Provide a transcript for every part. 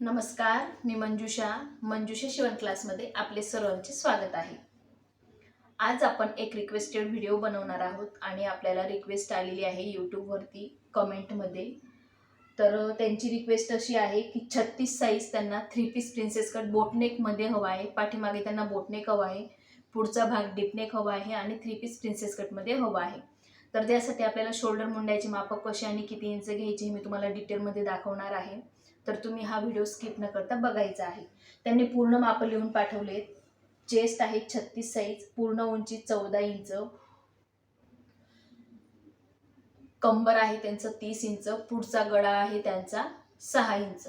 नमस्कार मी मंजुषा. मंजुषा शिवण क्लासमध्ये आपले सर्वांचे स्वागत आहे. आज आपण एक रिक्वेस्टेड व्हिडिओ बनवणार आहोत आणि आपल्याला रिक्वेस्ट आलेली आहे यूट्यूबवरती कमेंटमध्ये तर त्यांची रिक्वेस्ट अशी आहे की छत्तीस साईज त्यांना थ्री पीस प्रिन्सेस कट बोटनेकमध्ये हवा आहे. पाठीमागे त्यांना बोटनेक हवा आहे. पुढचा भाग डिपनेक हवा आहे आणि थ्री पीस प्रिन्सेस कटमध्ये हवा आहे. तर त्यासाठी आपल्याला शोल्डर मुंड्याची मापक कशी आणि किती इंच घ्यायची हे मी तुम्हाला डिटेलमध्ये दाखवणार आहे. तर तुम्ही हा व्हिडिओ स्किप न करता बघायचा आहे. त्यांनी पूर्ण माप लिहून पाठवले. चेस्ट आहे छत्तीस साईज पूर्ण उंची चौदा इंच. कंबर आहे त्यांचं तीस इंच. पुढचा गळा आहे त्यांचा सहा इंच.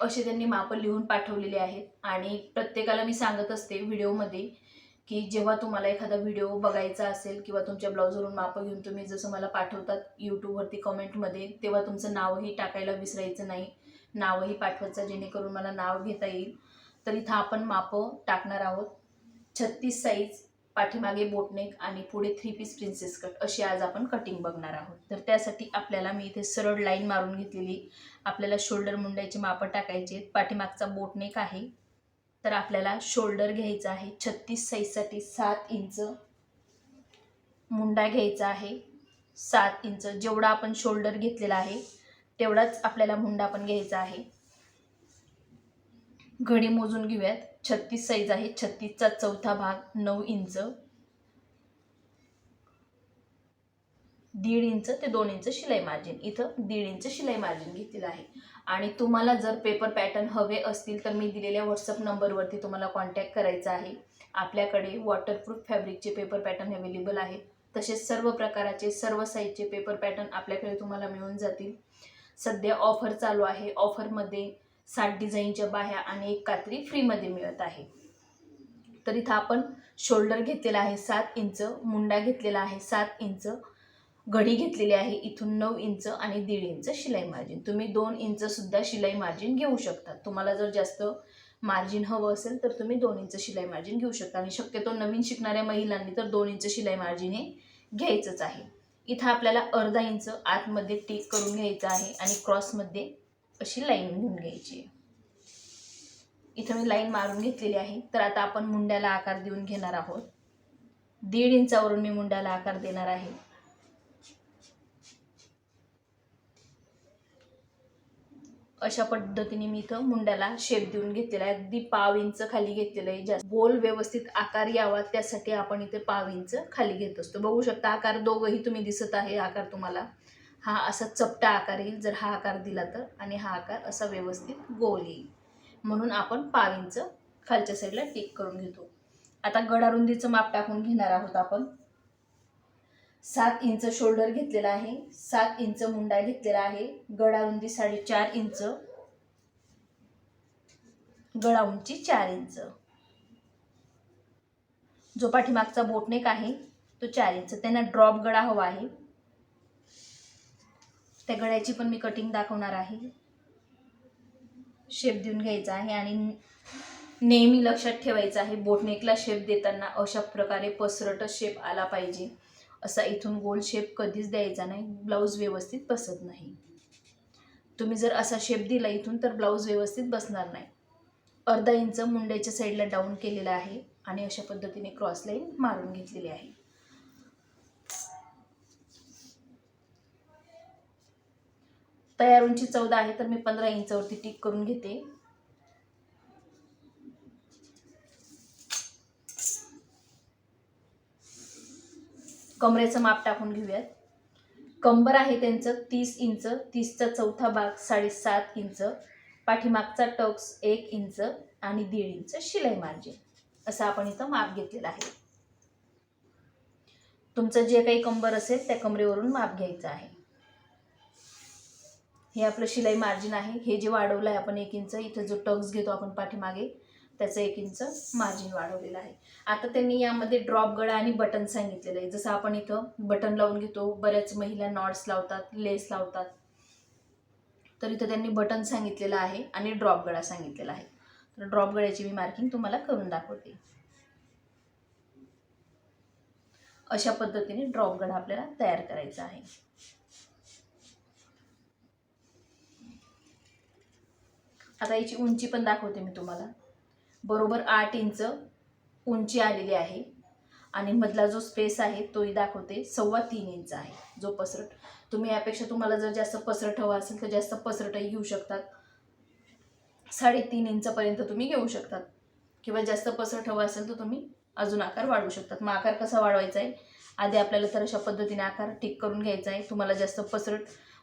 असे त्यांनी माप लिहून पाठवलेले आहेत. आणि प्रत्येकाला मी सांगत असते व्हिडिओमध्ये की जेव्हा तुम्हाला एखादा व्हिडिओ बघायचा असेल किंवा तुमच्या ब्लाऊजवरून माप घेऊन तुम्ही जसं मला पाठवतात यूट्यूबवरती कमेंटमध्ये तेव्हा तुमचं नावही टाकायला विसरायचं नाही. नावही पाठवायचं जेणेकरून मला नाव घेता येईल. तर इथं आपण मापं टाकणार आहोत. छत्तीस साईज पाठीमागे बोटनेक आणि पुढे थ्री पीस प्रिन्सेस कट अशी आज आपण कटिंग बघणार आहोत. तर त्यासाठी आपल्याला मी इथे सरळ लाईन मारून घेतलेली आपल्याला शोल्डर मुंड्याची मापं टाकायची आहेत. पाठीमागचा बोटनेक आहे. तर आपल्याला शोल्डर घ्यायचा आहे. छत्तीस साईजसाठी सात इंच मुंडा घ्यायचा आहे. सात इंच जेवढा आपण शोल्डर घेतलेला आहे तेवढाच आपल्याला मुंडा पण घ्यायचा आहे. घडी मोजून घेऊयात. छत्तीस साईज आहे. छत्तीसचा चौथा भाग नऊ इंच. दीड इंच ते दोन इंच शिलाई मार्जिन इथं दीड इंच शिलाई मार्जिन घेतलेलं आहे. आणि तुम्हाला जर पेपर पॅटर्न हवे असतील तर मी दिलेल्या व्हॉट्सअप नंबरवरती तुम्हाला कॉन्टॅक्ट करायचा आहे. आपल्याकडे वॉटरप्रूफ फॅब्रिकचे पेपर पॅटर्न अवेलेबल आहेत तसेच सर्व प्रकाराचे सर्व साईजचे पेपर पॅटर्न आपल्याकडे तुम्हाला मिळून जातील. सध्या ऑफर चालू आहे. ऑफरमध्ये साठ डिझाईनच्या बाह्या आणि एक कात्री फ्रीमध्ये मिळत आहे. तर इथं आपण शोल्डर घेतलेला आहे सात इंच मुंडा घेतलेला आहे सात इंच घडी घेतलेली आहे इथून नऊ इंच आणि दीड इंच शिलाई मार्जिन तुम्ही दोन इंचसुद्धा शिलाई मार्जिन घेऊ शकता. तुम्हाला जर जास्त मार्जिन हवं असेल तर तुम्ही दोन इंच शिलाई मार्जिन घेऊ शकता. आणि शक्यतो नवीन शिकणाऱ्या महिलांनी तर दोन इंच शिलाई मार्जिन हे घ्यायचंच आहे. इथं आपल्याला अर्धा इंच आतमध्ये टीक करून घ्यायचं आहे आणि क्रॉसमध्ये अशी लाईन घेऊन घ्यायची आहे. इथं मी लाईन मारून घेतलेली आहे. तर आता आपण मुंड्याला आकार देऊन घेणार आहोत. दीड इंचावरून मी मुंड्याला आकार देणार आहे. अशा पद्धतीने मी इथं मुंड्याला शेप देऊन घेतलेला आहे. अगदी पाव इंच खाली घेतलेलं आहे. जास्त गोल व्यवस्थित आकार यावा त्यासाठी आपण इथे पाव इंच खाली घेत असतो. बघू शकता आकार दोघंही तुम्ही दिसत आहे. आकार तुम्हाला हा असा चपटा आकार येईल. जर हा आकार दिला तर आणि हा आकार असा व्यवस्थित गोल येईल. म्हणून आपण पाव इंच खालच्या साईडला टिक करून घेतो. आता गडारुंदीचं माप टाकून घेणार आहोत आपण. सात इंच शोल्डर घेतलेला आहे. सात इंच मुंडा घेतलेला आहे. गळा रुंदी साडेचार इंच. गळा उंची चार इंच. जो पाठीमागचा बोटनेक आहे तो चार इंच. त्यांना ड्रॉप गळा हवा आहे. त्या गळ्याची पण मी कटिंग दाखवणार आहे. शेप देऊन घ्यायचा आहे आणि नेहमी लक्षात ठेवायचं आहे बोटनेकला शेप देताना अशा प्रकारे पसरट शेप आला पाहिजे. असा इथून गोल शेप कधीच द्यायचा नाही. ब्लाऊज व्यवस्थित बसत नाही. तुम्ही जर असा शेप दिला इथून तर ब्लाऊज व्यवस्थित बसणार नाही. अर्धा इंच मुंड्याच्या साईडला डाऊन केलेला आहे आणि अशा पद्धतीने क्रॉस लाईन मारून घेतलेली आहे. तयार उंची चौदा आहे तर मी पंधरा इंचावरती टिक करून घेते. कमरेचं माप टाकून घेऊयात. कंबर आहे त्यांचं तीस इंच तीसचा चौथा भाग साडेसात इंच पाठीमागचा टक्स एक इंच आणि दीड इंच शिलाई मार्जिन. असं आपण इथं माप घेतलेलं आहे. तुमचं जे काही कंबर असेल त्या कमरेवरून माप घ्यायचं आहे. हे आपलं शिलाई मार्जिन आहे. हे जे वाढवलं आहे आपण एक इंच इथं जो टक्स घेतो आपण पाठीमागे त्याचं एक इंच मार्जिन वाढवलेलं आहे. आता त्यांनी यामध्ये ड्रॉप गळा आणि बटन सांगितलेलं आहे. जसं आपण इथं बटन लावून घेतो बऱ्याच महिला नॉट्स लावतात लेस लावतात. तर इथं त्यांनी बटन सांगितलेलं आहे आणि ड्रॉप गळा सांगितलेला आहे. तर ड्रॉप गळ्याची मी मार्किंग तुम्हाला करून दाखवते. अशा पद्धतीने ड्रॉप गळा आपल्याला तयार करायचा आहे. आता याची उंची पण दाखवते मी तुम्हाला. बरोबर आठ इंच उंची आलेली आहे. आणि मधला जो स्पेस आहे तोही दाखवते. सव्वा तीन इंच आहे जो पसरट. तुम्ही यापेक्षा तुम्हाला जर जास्त पसरट हवा असेल तर जास्त पसरटही घेऊ शकतात. साडेतीन इंचपर्यंत तुम्ही घेऊ शकतात. किंवा जास्त पसरट हवा असेल तर तुम्ही अजून आकार वाढवू शकतात. मग आकार कसा वाढवायचा आहे? आधी आपल्याला तर अशा पद्धतीने आकार ठीक करून घ्यायचा आहे. तुम्हाला जास्त पसरट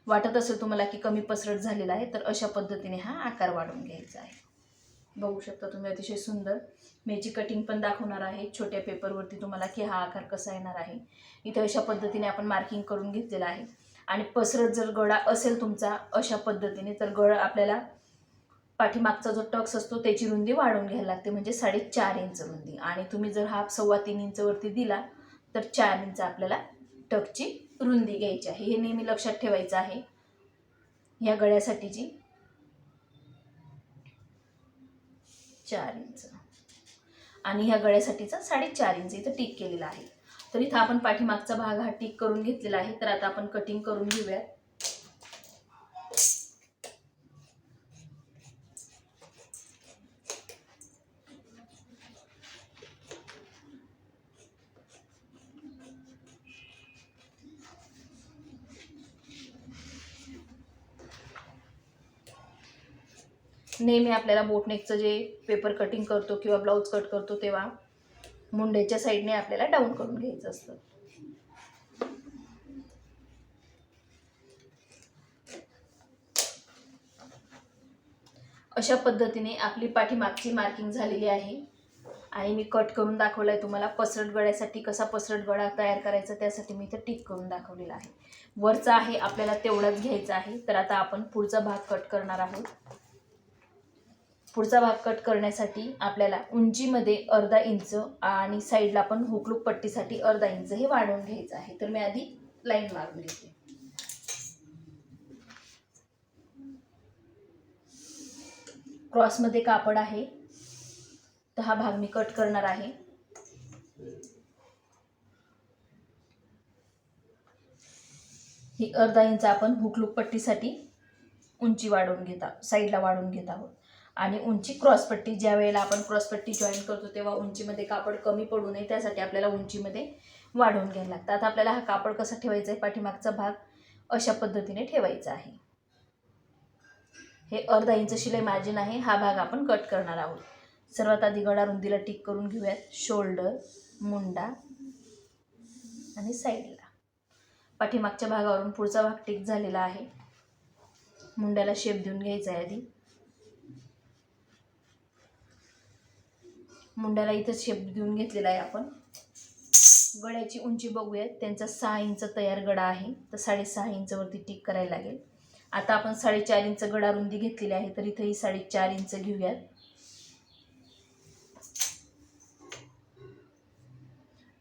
वाटत असेल तुम्हाला की कमी पसरट झालेला आहे तर अशा पद्धतीने हा आकार वाढवून घ्यायचा आहे. बघू शकता तुम्ही अतिशय सुंदर. मी कटिंग पण दाखवणार आहे. छोट्या पेपरवरती तुम्हाला की हा आकार कसा येणार आहे. इथे अशा पद्धतीने आपण मार्किंग करून घेतलेलं आहे. आणि पसरत जर गळा असेल तुमचा अशा पद्धतीने तर गळ आपल्याला पाठीमागचा जो टक्स असतो त्याची रुंदी वाढवून घ्यायला लागते. म्हणजे साडेचार इंच रुंदी. आणि तुम्ही जर हा सव्वा तीन इंचवरती दिला तर चार इंच आपल्याला टकची रुंदी घ्यायची आहे. हे नेहमी लक्षात ठेवायचं आहे. ह्या गळ्यासाठीची चार इंच. आणि ह्या गळ्यासाठीचा साडेचार इंच इथं टिक केलेला आहे. तर इथं आपण पाठीमागचा भाग हा टिक करून घेतलेला आहे. तर आता आपण कटिंग करून घेऊयात. नेहमी आपल्याला बोटनेकचं जे पेपर कटिंग करतो किंवा ब्लाऊज कट करतो तेव्हा मुंड्याच्या साईडने आपल्याला डाऊन करून घ्यायचं असतं. अशा पद्धतीने आपली पाठीमागची मार्किंग झालेली आहे. आणि मी कट करून दाखवलं आहे तुम्हाला पसरट गळ्यासाठी कसा पसरट गळा तयार करायचा त्यासाठी मी इथं टिक करून दाखवलेला आहे. वरचा आहे आपल्याला तेवढाच घ्यायचा आहे तर आता आपण पुढचा भाग कट करणार आहोत. पुढचा भाग कट करण्यासाठी आपल्याला उंचीमध्ये अर्धा इंच आणि साईडला पण हुकलूक पट्टीसाठी अर्धा इंच हे वाढवून घ्यायचं आहे. तर मी आधी लाईन मारून घेते. क्रॉसमध्ये कापड आहे. तर हा भाग मी कट करणार आहे. ही अर्धा इंच आपण हुकलूक पट्टीसाठी उंची वाढवून घेत साईडला वाढवून घेत आहोत. आणि उंची क्रॉसपट्टी ज्या वेळेला आपण क्रॉसपट्टी जॉईन करतो तेव्हा उंचीमध्ये कापड कमी पडू नये. त्यासाठी आपल्याला उंचीमध्ये वाढवून घ्यायला लागतं. आता आपल्याला हा कापड कसा ठेवायचा आहे? पाठीमागचा भाग अशा पद्धतीने ठेवायचा आहे. हे अर्धा इंच शिलाई मार्जिन आहे. हा भाग आपण कट करणार आहोत. सर्वात आधी गळा रुंदीला टिक करून घेऊयात. शोल्डर मुंडा आणि साईडला पाठीमागच्या भागावरून पुढचा भाग टिक झालेला आहे. मुंड्याला शेप देऊन घ्यायचा आहे आधी. मुंड्याला इथं शेप देऊन घेतलेला आहे आपण. गळ्याची उंची बघूयात. त्यांचा सहा इंच तयार गडा आहे. तर साडेसहा इंचवरती टिक करायला लागेल. आता आपण साडेचार इंच गडा रुंदी घेतलेली आहे. तर इथंही साडेचार इंच घेऊयात.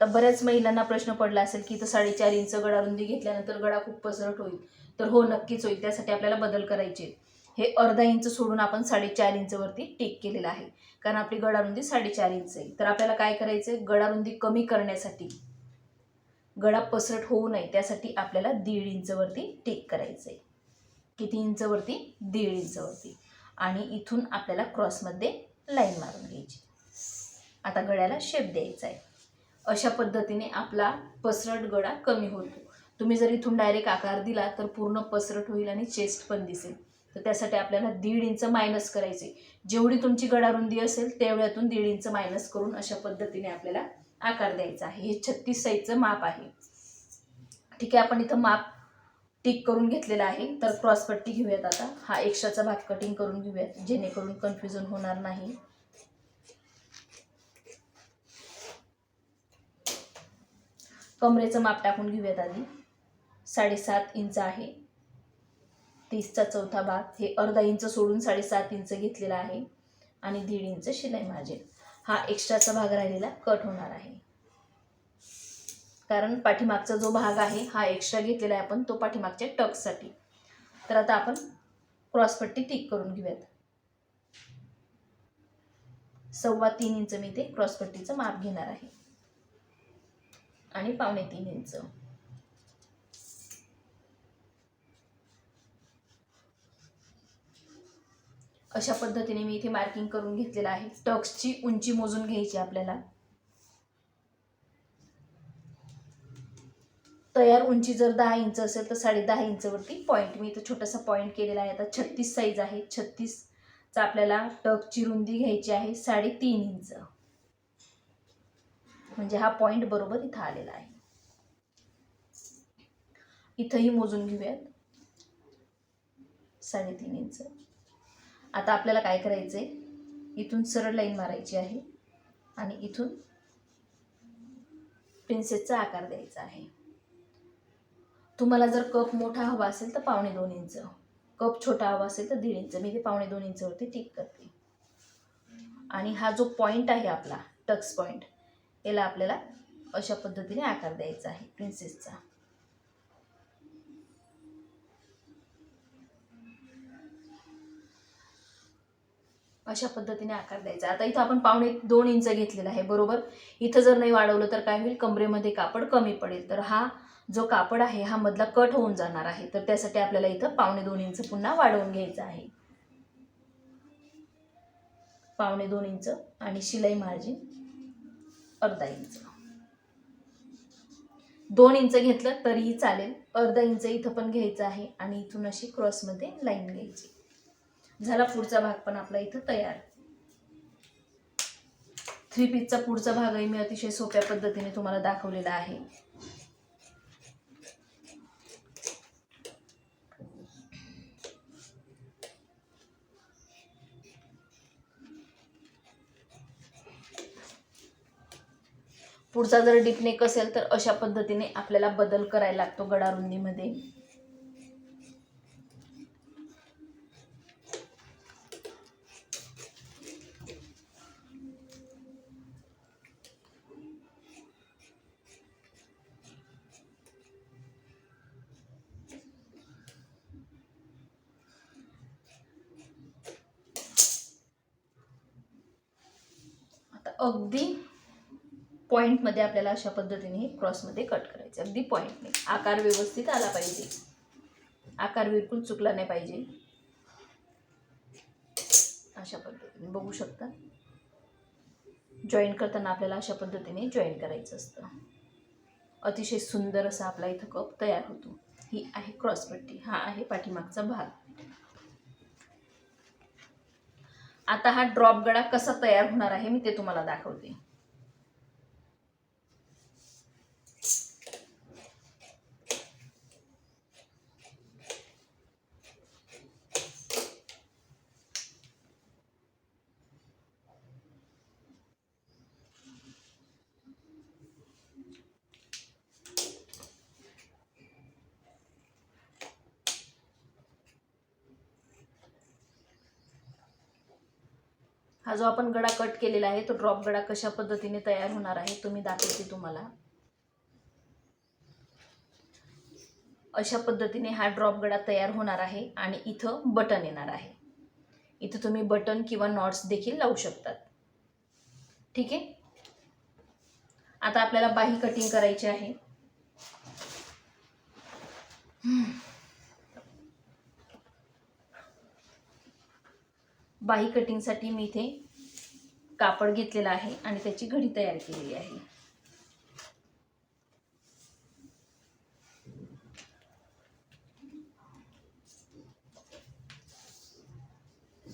तर बऱ्याच महिलांना प्रश्न पडला असेल की इथं साडेचार इंच गडा रुंदी घेतल्यानंतर गडा खूप पसरट होईल. तर हो नक्कीच होईल. त्यासाठी आपल्याला बदल करायचे हे अर्धा इंच सोडून आपण साडेचार इंचवरती टिक केलेलं आहे. कारण आपली गडारुंदी साडेचार इंच आहे. तर आपल्याला काय करायचं आहे गडारुंदी कमी करण्यासाठी गडा पसरट होऊ नये त्यासाठी आपल्याला दीड इंचवरती टिक करायचं आहे किती इंचवरती दीड इंचवरती आणि इथून आपल्याला क्रॉसमध्ये लाईन मारून घ्यायची. आता गळ्याला शेप द्यायचा आहे अशा पद्धतीने आपला पसरट गळा कमी होतो. तुम्ही जर इथून डायरेक्ट आकार दिला तर पूर्ण पसरट होईल आणि चेस्ट पण दिसेल. तर त्यासाठी आपल्याला दीड इंच मायनस करायचे जेवढी तुमची गडारुंदी असेल तेवढ्यातून दीड इंच मायनस करून अशा पद्धतीने आपल्याला आकार द्यायचा आहे. हे छत्तीस साईजचं माप आहे. ठीक आहे आपण इथं माप टिक करून घेतलेला आहे. तर क्रॉसपट्टी घेऊयात आता. हा एक्स्ट्राचा भाग कटिंग करून घेऊयात जेणेकरून कन्फ्युजन होणार नाही. कमरेचं माप टाकून घेऊयात आधी. साडेसात इंच आहे. तीसचा चौथा भाग हे अर्धा इंच सोडून साडेसात इंच घेतलेला आहे आणि दीड इंच शिलाई मार्जिन. हा एक्स्ट्राचा भाग राहिलेला कट होणार आहे. कारण पाठीमागचा जो भाग आहे हा एक्स्ट्रा घेतलेला आहे आपण तो पाठीमागच्या टक्ससाठी तर आता आपण क्रॉसपट्टी टिक करून घेऊयात. सव्वा तीन इंच मी ते क्रॉसपट्टीचं माप घेणार आहे. आणि पावणे तीन इंच. अशा पद्धतीने मी इथे मार्किंग करून घेतलेलं आहे. टक्सची उंची मोजून घ्यायची आपल्याला. तयार उंची जर दहा इंच असेल तर साडे दहा इंचवरती पॉईंट मी इथं छोटासा पॉईंट केलेला आहे. आता छत्तीस साईज आहे. छत्तीसचा आपल्याला टकची रुंदी घ्यायची आहे. साडेतीन इंच. म्हणजे हा पॉईंट बरोबर इथं आलेला आहे. इथंही मोजून घेऊयात. साडेतीन इंच. आता आपल्याला काय करायचं आहे इथून सरळ लाईन मारायची आहे आणि इथून प्रिन्सेसचा आकार द्यायचा आहे. तुम्हाला जर कप मोठा हवा असेल तर पावणे दोन इंच कप छोटा हवा असेल तर दीड इंच. मी ते पावणे दोन इंचवरती टिक करते. आणि हा जो पॉईंट आहे आपला टक्स पॉईंट याला आपल्याला अशा पद्धतीने आकार द्यायचा आहे प्रिन्सेसचा अशा पद्धतीने आकार द्यायचा. आता इथं आपण पावणे दोन इंच घेतलेला आहे बरोबर? इथं जर नाही वाढवलं तर काय होईल? कमरेमध्ये कापड कमी पडेल. तर हा जो कापड आहे हा मधला कट होऊन जाणार आहे. तर त्यासाठी आपल्याला इथं पावणे दोन इंच पुन्हा वाढवून घ्यायचं आहे. पावणे दोन इंच आणि शिलाई मार्जिन अर्धा इंच. दोन इंच घेतलं तरीही चालेल. अर्धा इंच इथं पण घ्यायचं आहे आणि इथून अशी क्रॉसमध्ये लाईन घ्यायची. झाला पुढचा भाग पण आपला इथं तयार. थ्री पीसचा पुढचा भागही मी अतिशय सोप्या पद्धतीने तुम्हाला दाखवलेला आहे. पुढचा जर डिपनेक असेल तर अशा पद्धतीने आपल्याला बदल करायला लागतो गडारुंदीमध्ये. अगदी पॉईंटमध्ये आपल्याला अशा पद्धतीने हे क्रॉसमध्ये कट करायचे. अगदी पॉईंटने आकार व्यवस्थित आला पाहिजे. आकार बिलकुल चुकला नाही पाहिजे. अशा पद्धतीने. बघू शकता? जॉईन करताना आपल्याला अशा पद्धतीने जॉईन करायचं असतं. अतिशय सुंदर असा आपला इथं कप तयार होतो. ही आहे क्रॉसपट्टी हा आहे पाठीमागचा भाग. आता हा ड्रॉप गळा कसा तयार होणार आहे मी ते तुम्हाला दाखवते. हा जो आपण गडा कट केलेला आहे तो ड्रॉप गडा कशा पद्धतीने तयार होणार आहे तो मी दाखवते तुम्हाला. अशा पद्धतीने हा ड्रॉप गडा तयार होणार आहे आणि इथं बटन येणार आहे. इथं तुम्ही बटन किंवा नॉट्स देखील लावू शकतात. ठीक आहे? आता आपल्याला बाही कटिंग करायची आहे. बाही कटिंगसाठी मी इथे कापड घेतलेलं आहे आणि त्याची घडी तयार केलेली आहे.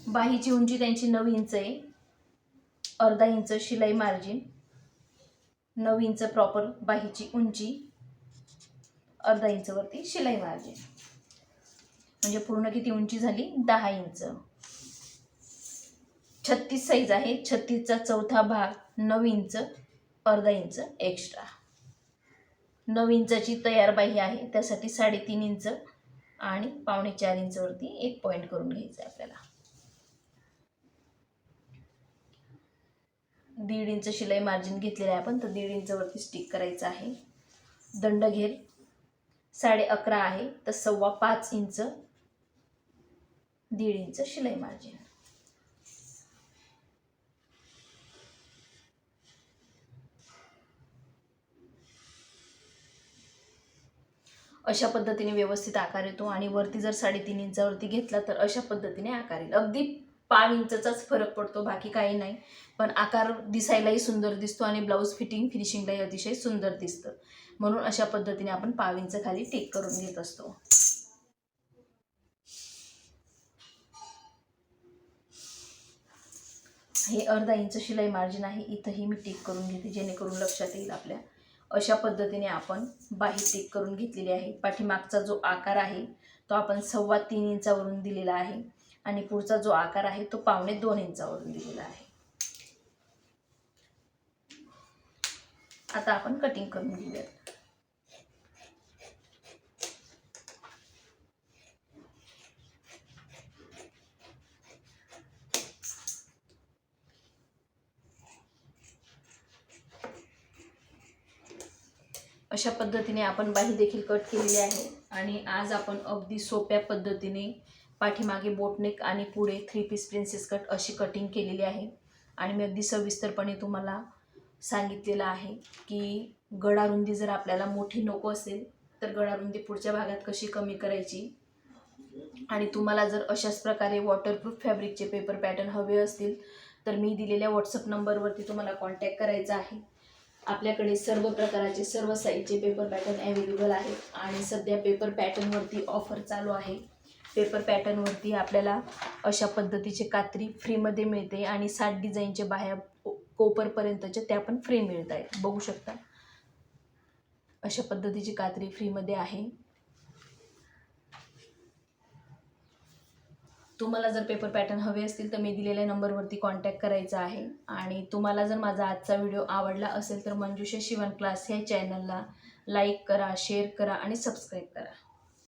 बाहीची उंची त्यांची नऊ इंच आहे. अर्धा इंच शिलाई मार्जिन. नऊ इंच प्रॉपर बाहीची उंची. अर्धा इंचवरती शिलाई मार्जिन. म्हणजे पूर्ण किती उंची झाली? दहा इंच. छत्तीस साईज आहे. छत्तीसचा चौथा भाग नऊ इंच अर्धा इंच एक्स्ट्रा नऊ इंचाची तयार बाही आहे. त्यासाठी साडेतीन इंच आणि पावणे चार इंचवरती एक पॉईंट करून घ्यायचं आहे आपल्याला. दीड इंच शिलाई मार्जिन घेतलेलं आहे आपण. तर दीड इंचवरती स्टिक करायचं आहे. दंड घेर. साडे अकरा आहे. तर सव्वा पाच इंच दीड इंच शिलाई मार्जिन अशा पद्धतीने व्यवस्थित आकार येतो आणि वरती जर साडेतीन इंचावरती घेतला तर अशा पद्धतीने आकार येईल. अगदी पाव इंचाचाच फरक पडतो बाकी काही नाही. पण आकार दिसायलाही सुंदर दिसतो आणि ब्लाऊज फिटिंग फिनिशिंगलाही अतिशय सुंदर दिसतं. म्हणून अशा पद्धतीने आपण पाव इंच खाली टेक करून घेत असतो. हे अर्धा इंच शिलाई मार्जिन आहे. इथंही मी टिक करून घेते जेणेकरून लक्षात येईल आपल्या अशा पद्धतीने आपण बाही टिक करून घेतलेली आहे. पाठीमागचा जो आकार आहे तो आपण सव्वा तीन इंचावरून दिलेला आहे आणि पुढचा जो आकार आहे तो पावणे दोन इंचावरून दिलेला आहे. आता आपण कटिंग करून घेऊयात. अशा पद्धतीने आपण बाही देखील कट केलेली आहे. आणि आज आपण अगदी सोप्या पद्धतीने पाठीमागे बोटनेक आणि पुढे थ्री पीस प्रिन्सेस कट अशी कटिंग केलेली आहे. आणि मी अगदी सविस्तरपणे तुम्हाला सांगितलेलं आहे की गडारुंदी जर आपल्याला मोठी नको असेल तर गडारुंदी पुढच्या भागात कशी कमी करायची? आणि तुम्हाला जर अशाच प्रकारे वॉटरप्रूफ फॅब्रिकचे पेपर पॅटर्न हवे असतील तर मी दिलेल्या व्हॉट्सअप नंबरवरती तुम्हाला कॉन्टॅक्ट करायचा आहे. आपल्याकडे सर्व प्रकाराचे सर्व साईजचे पेपर पॅटर्न अवेलेबल आहेत. आणि सध्या पेपर पॅटर्नवरती ऑफर चालू आहे. पेपर पॅटर्नवरती आपल्याला अशा पद्धतीचे कात्री फ्रीमध्ये मिळते आणि सात डिझाईनचे बाह्या कोपरपर्यंतचे त्या पण फ्री मिळत आहेत बघू शकता. अशा पद्धतीची कात्री फ्रीमध्ये आहे. तुम्हाला जर पेपर पॅटर्न हवे असतील तर मी दिलेल्या नंबरवरती कॉन्टॅक्ट करायचा आहे. आणि तुम्हाला जर माझा आजचा व्हिडिओ आवडला असेल तर मंजुषा शिवण क्लास ह्या चॅनलला लाईक करा शेअर करा आणि सबस्क्राईब करा.